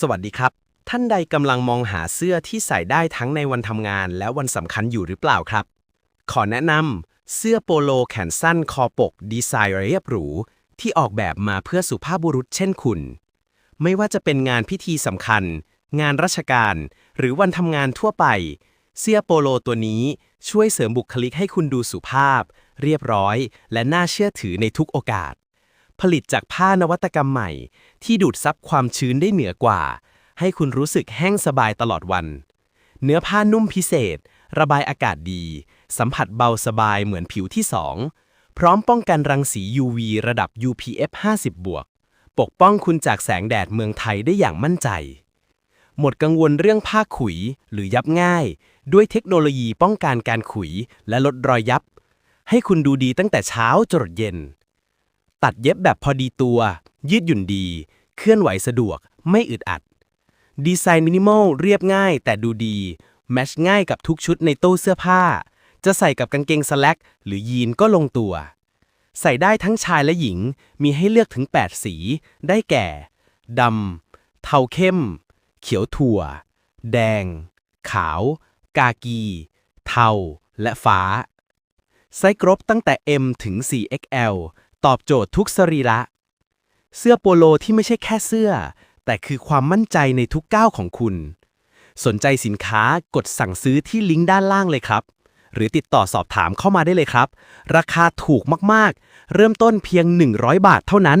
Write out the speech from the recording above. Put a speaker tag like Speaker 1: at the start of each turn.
Speaker 1: สวัสดีครับ ท่านใดกำลังมองหาเสื้อที่ใส่ได้ทั้งในวันทำงานและวันสำคัญอยู่หรือเปล่าครับ ขอแนะนำเสื้อโปโลแขนสั้นคอปก ดีไซน์เรียบหรู ที่ออกแบบมาเพื่อสุภาพบุรุษเช่นคุณ ไม่ว่าจะเป็นงานพิธีสำคัญ งานราชการ หรือวันทำงานทั่วไป เสื้อโปโลตัวนี้ช่วยเสริมบุคลิกให้คุณดูสุภาพ เรียบร้อย และน่าเชื่อถือในทุกโอกาส ผลิตจากผ้านวัตกรรมใหม่ ที่ดูดซับความชื้นได้เหนือกว่า ให้คุณรู้สึกแห้งสบายตลอดวัน เนื้อผ้านุ่มพิเศษ ระบายอากาศดี สัมผัสเบาสบายเหมือนผิวที่2พร้อมป้องกันรังสี UV ระดับ UPF 50บวก ปกป้องคุณจากแสงแดดเมืองไทยได้อย่างมั่นใจ หมดกังวลเรื่องผ้าขุยหรือยับง่าย ด้วยเทคโนโลยีป้องกันการขุยและลดรอยยับ ให้คุณดูดีตั้งแต่เช้าจรดเย็น ตัดเย็บแบบพอดีตัว ยืดหยุ่นดี เคลื่อนไหวสะดวก ไม่อึดอัด ดีไซน์มินิมอลเรียบง่ายแต่ดูดี แมชง่ายกับทุกชุดในตู้เสื้อผ้า จะใส่กับกางเกงสแลกหรือยีนก็ลงตัว ใส่ได้ทั้งชายและหญิง มีให้เลือกถึง 8 สี ได้แก่ ดำ เทาเข้ม เขียวถั่ว แดง ขาว กากี เทา และฟ้าไซส์กรบตั้งแต่ M ถึง 4XL ตอบโจทย์ทุกสรีระ เสื้อโปโลที่ไม่ใช่แค่เสื้อ แต่คือความมั่นใจในทุกก้าวของคุณ สนใจสินค้ากดสั่งซื้อที่ลิงก์ด้านล่างเลยครับ หรือติดต่อสอบถามเข้ามาได้เลยครับ ราคาถูกมากๆ เริ่มต้นเพียง 100 บาทเท่านั้น